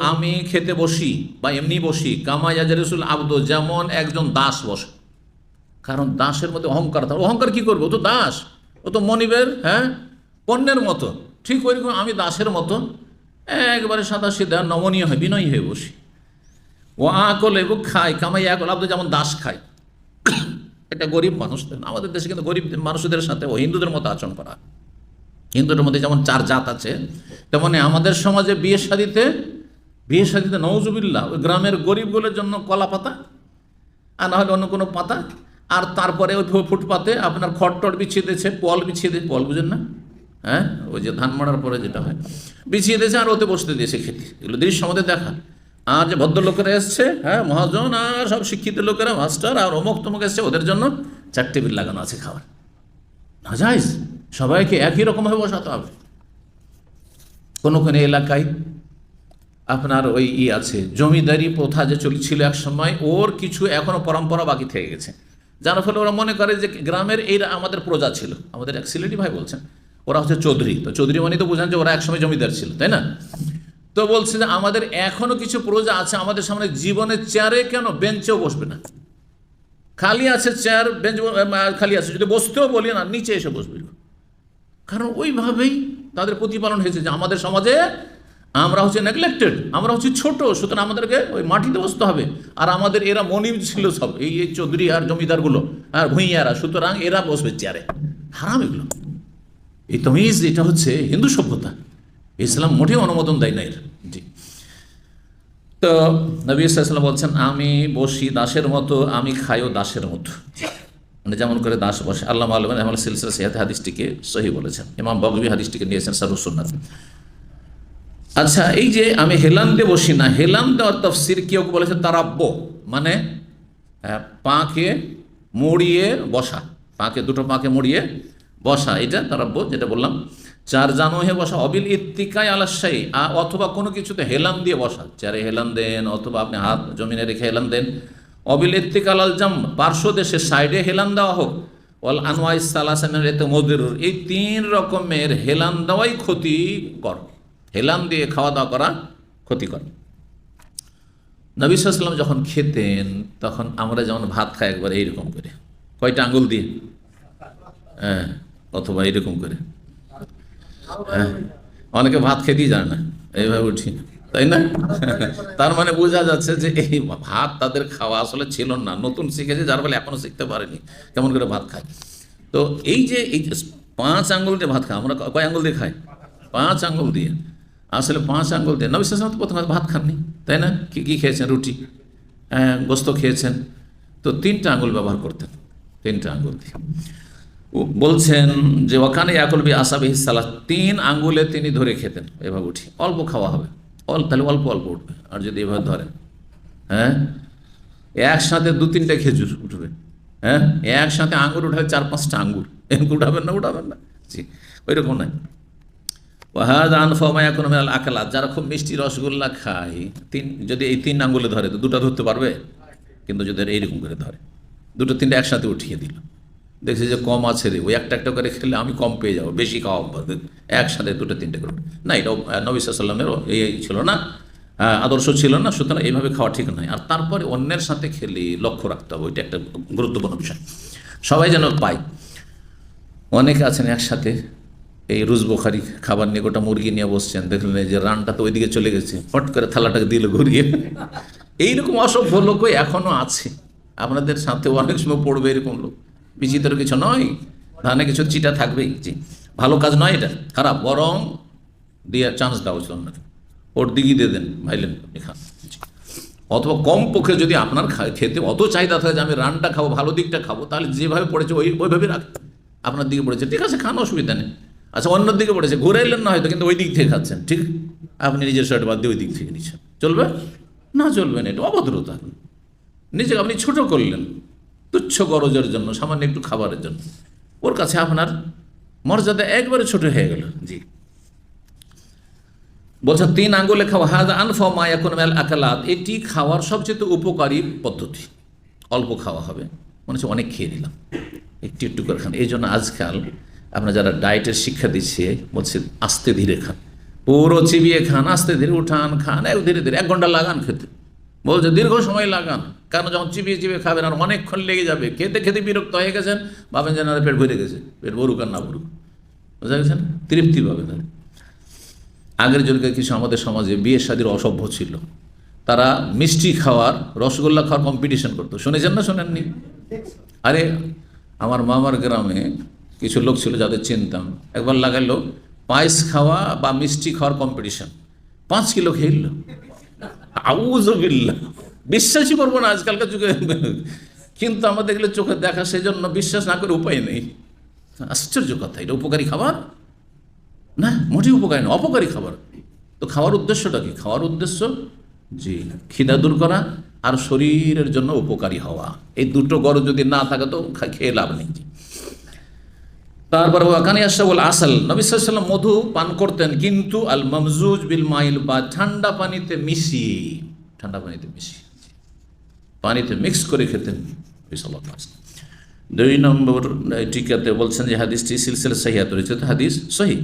আমি খেতে বসি বা এমনি বসি, কামা ইয়াজলেসুল আব্দ যেমন একজন দাস বসে। কারণ দাসের মধ্যে অহংকার থাকে। অহংকার কি করবে? ও তো দাস। ও তো মনিবের হ্যাঁ পণ্যের মতো। ঠিক ওইরকম আমি দাসের মতো। একবারে সাদা সিধা, নমনীয় হয়, বিনয়ী হয়ে বসি। ও আকল এবং খায় কামাই আকল আব্দ যেমন দাস খায়। এটা গরিব মানুষদের আমাদের দেশে কিন্তু গরিব মানুষদের সাথে ও হিন্দুদের মতো আচরণ করা হয়। হিন্দুদের মধ্যে যেমন চার জাত আছে, তেমনি আমাদের সমাজে বিয়ে শাদিতে বিয়ে শাদিতে নওজুবিল্লাহ, ওই গ্রামের গরিবগুলোর জন্য কলা পাতা, আর না হলে অন্য কোনো পাতা, আর তারপরে ওই ফুটপাতে আপনার খড়টড় বিছিয়ে দিয়েছে, পল বিছিয়ে দিয়েছে, পল বুঝেন না? হ্যাঁ? ওই যে ধান মারার পরে যেটা হয়, বিছিয়ে দিয়েছে আর ওতে বসতে দিয়েছে খেতে। এগুলো দৃশ্য আমাদের দেখা। আর যে ভদ্রলোকেরা এসছে হ্যাঁ মহাজন, আর সব শিক্ষিত লোকেরা, মাস্টার, আর অমুক তমুক এসছে, ওদের জন্য চার বিল লাগানো আছে খাবার না যাইজ সবাইকে একই রকমভাবে বসাতে হবে। কোনো কোনো এলাকায় আপনার ওই ই আছে, জমিদারি প্রথা যে চলছিল এক সময়, ওর কিছু এখনও পরম্পরা বাকি থেকে গেছে। যার ফলে ওরা মনে করে যে গ্রামের এই আমাদের প্রজা ছিল। আমাদের এক সিলেটি ভাই বলছেন, ওরা হচ্ছে চৌধুরী। তো চৌধুরী মানে তো বোঝান যে ওরা একসময় জমিদার ছিল, তাই না? তো বলছে যে আমাদের এখনও কিছু প্রজা আছে, আমাদের সামনে জীবনের চেয়ারে কেন বেঞ্চেও বসবে না? খালি আছে চেয়ার, বেঞ্চ খালি আছে, যদি বসতেও বলি না, নিচে এসে বসবে। কারণ ওইভাবেই তাদের প্রতিপালন হয়েছে যে আমাদের সমাজে আমরা হচ্ছে নেগলেক্টেড আমরা হচ্ছে ছোট, সুতরাং আমাদেরকে ওই মাটিতে বসতে হবে। আর আমাদের এরা মনিব ছিল সব, এই চৌধুরী আর জমিদারগুলো, আর ভূঁইয়ারা, সুতরাং এরা বসবে চেয়ারে। হারাম এগুলো। এই তমিজ, এটা হচ্ছে হিন্দু সভ্যতা। ইসলাম মোটেও অনুমোদন দেয় না এর। জি। তো নবী ইসলাম বলছেন, আমি বসি দাসের মতো, আমি খাইও দাসের মতো। মানে যেমন করে দাস বসে, আল্লাহ আলম আহমদ সিলসিলা সিহাত হাদিসটিকে সহি বলেছেন। ইমাম বগবি হাদিসটিকে নিয়েছেন সারুসুন্নাথ আচ্ছা এই যে আমি হেলান দিয়ে বসি না হেলান দেওয়ার তফসির কেউ বলেছে? তারাব্য মানে পাকে মুড়িয়ে বসা, পাকে, দুটো পাকে মুড়িয়ে বসা, এটা তারাব্য যেটা বললাম। চার জানো হয়ে বসা, অবিল ইত্তিকায় আলাসাই অথবা কোনো কিছুতে হেলান দিয়ে বসা। চারে হেলান দেন, অথবা আপনি হাত জমিনে রেখে হেলান দেন অবিল ইত্তিকাল আলজাম পার্শ্ব দেশে সাইডে হেলান দেওয়া হোক। অল আনোয়াই সালাসানের এতে মদির, এই তিন রকমের হেলান দেওয়াই ক্ষতিকর। হেলান দিয়ে খাওয়া দাওয়া করা ক্ষতিকর। নবী সাল্লাম যখন খেতেন, তখন আমরা যেমন ভাত খাই একবার এইরকম করে। কয়টা আঙ্গুল দিয়ে? হ্যাঁ অথবা এইরকম করে। হ্যাঁ অনেকে ভাত খেতেই জানে না, এইভাবে উঠি তাই না? তার মানে বোঝা যাচ্ছে যে এই ভাত তাদের খাওয়া আসলে ছিল না। নতুন শিখেছে যার ফলে এখনও শিখতে পারেনি। কেমন করে ভাত খায়। তো এই যে এই যে পাঁচ আঙ্গুল দিয়ে ভাত খাই আমরা কয় আঙ্গুল দিয়ে খাই? পাঁচ আঙ্গুল দিয়ে। আসলে পাঁচ আঙ্গুল দিয়ে নবী সালাম প্রথমে ভাত খাননি তাই না? কী কী খেয়েছেন? রুটি হ্যাঁ, গোস্ত খেয়েছেন। তো তিনটা আঙ্গুল ব্যবহার করতেন তিনটা আঙ্গুল দিয়ে। বলছেন যে ওখানে একলবি আসাবি সালাহ তিন আঙ্গুলে তিনি ধরে খেতেন এভাবে উঠি। অল্প খাওয়া হবে। অল্প তাহলে অল্প অল্প উঠবে। আর যদি এভাবে ধরেন হ্যাঁ? একসাথে দু তিনটে খেজুর উঠবে হ্যাঁ? একসাথে আঙ্গুর উঠাবে, চার পাঁচটা আঙ্গুর। এরকম উঠাবেন না উঠাবেন না। জি ওই রকম নাই ওয়াহাদ মেলাল আকালাত, যারা খুব মিষ্টি রসগোল্লা খায়, তিন, যদি এই তিন আঙ্গুলে ধরে, তো দুটো ধরতে পারবে? কিন্তু যদি এইরকম করে ধরে। দুটো, তিনটে একসাথে উঠিয়ে দিল। দেখছি যে কম আছে রে ওই একটা একটা করে খেলে আমি কম পেয়ে যাব বেশি খাওয়া। একসাথে দুটো তিনটে করে। না এটাও নবী সাল্লামেরও এই ছিল না। হ্যাঁ, আদর্শ ছিল না সুতরাং এইভাবে খাওয়া ঠিক নয়। আর তারপরে অন্যের সাথে খেলে লক্ষ্য রাখতে হবে ওইটা একটা গুরুত্বপূর্ণ বিষয়। সবাই যেন পায়। অনেকে আছেন একসাথে এই রুজ বোখারি খাবার নিয়ে গোটা মুরগি নিয়ে বসছেন দেখলেন যে রানটা তো ওইদিকে চলে গেছে ফট করে থালাটাকে দিল ঘুরিয়ে। এইরকম অসভ্য লোকই এখনও আছে। আপনাদের সাথে অনেক সময় পড়বে এরকম লোক। বিচিত্র কিছু নয়, ধানে কিছু চিটা থাকবেই। জি, ভালো কাজ নয় এটা, খারাপ। বরং দিয়ে চান্স দেওয়া উচিত আপনাকে। ওর দিকে দিয়ে দেন ভাইলেন আপনি খান। অথবা কম পক্ষে যদি আপনার খেতে অত চাহিদা থাকে যে আমি রানটা খাব, ভালো দিকটা খাব, তাহলে যেভাবে পড়েছে ওই, ওইভাবে রাখ। আপনার দিকে পড়েছে। ঠিক আছে, খান, অসুবিধা নেই। আচ্ছা অন্য দিকে পড়েছে। ঘুরে এলেন না হয়তো, কিন্তু ওই দিক থেকে খাচ্ছেন। ঠিক? আপনি নিজের শার্ট বাদ দিয়ে ওই দিক থেকে নিচ্ছেন। চলবে? না চলবে না, এটা অভদ্রতা। নিজেকে আপনি ছোট করলেন। তুচ্ছ গরজের জন্য সামান্য একটু খাবারের জন্য। ওর কাছে আপনার মর্যাদা একবারে ছোট হয়ে গেল। জি। বলছে তিন আঙ্গুলে খাওয়া হাজ আনফমা এখন মেল আকালাত। এটি খাওয়ার সবচেয়ে উপকারী পদ্ধতি। অল্প খাওয়া হবে। মনে হচ্ছে অনেক খেয়ে নিলাম। একটু একটু করে খান। এই জন্য আজকাল আপনার যারা ডায়েটের শিক্ষা দিচ্ছে বলছে আস্তে ধীরে খান। পুরো চিবিয়ে খান আস্তে ধীরে উঠান খান এক ধীরে ধীরে এক ঘণ্টা লাগান খেতে। বলছে, দীর্ঘ সময় লাগান, কারণ যখন চিবিয়ে চিবিয়ে খাবেন আর অনেকক্ষণ লেগে যাবে, খেতে খেতে বিরক্ত হয়ে গেছেন, ভাবেন যেন আর পেট ভরে গেছে, পেট ভরুক আর না ভরুক। বুঝা গেছেন তৃপ্তি পাবেন আগের যুগে কিছু আমাদের সমাজে বিয়ে শাদির অসভ্য ছিল। তারা মিষ্টি খাওয়ার, রসগোল্লা খাওয়ার কম্পিটিশন করতো। শুনেছেন না শোনেননি? আরে, আমার মামার গ্রামে কিছু লোক ছিল যাদের চিনতাম। একবার লাগাইলো পায়েস খাওয়া বা মিষ্টি খাওয়ার কম্পিটিশন পাঁচ কিলো খেয়ে আউজবিল্লা বিশ্বাসই করব না আজকালকার যুগে। কিন্তু আমাদের এগুলো চোখে দেখা সেই জন্য বিশ্বাস না করে উপায় নেই। আশ্চর্য কথা, এটা উপকারী খাবার? না, মোটেই উপকারী না, অপকারী খাবার। তো খাওয়ার উদ্দেশ্যটা কি? খাওয়ার উদ্দেশ্য, জি, খিদা দূর করা আর শরীরের জন্য উপকারী হওয়া। এই দুটো গড় যদি না থাকে তো খেয়ে লাভ নেই। তারপর ওয়াকানি আশাবুল আসল, নবী মধু পান করতেন, কিন্তু আল মমজুজ বিল মাইল বা ঠান্ডা পানিতে মিশি ঠান্ডা পানিতে মিশি পানিতে মিক্স করে খেতেন দুই নম্বর টিকাতে বলছেন যে হাদিসটি সিলসিলা সহিয়াত রয়েছে হাদিস সহি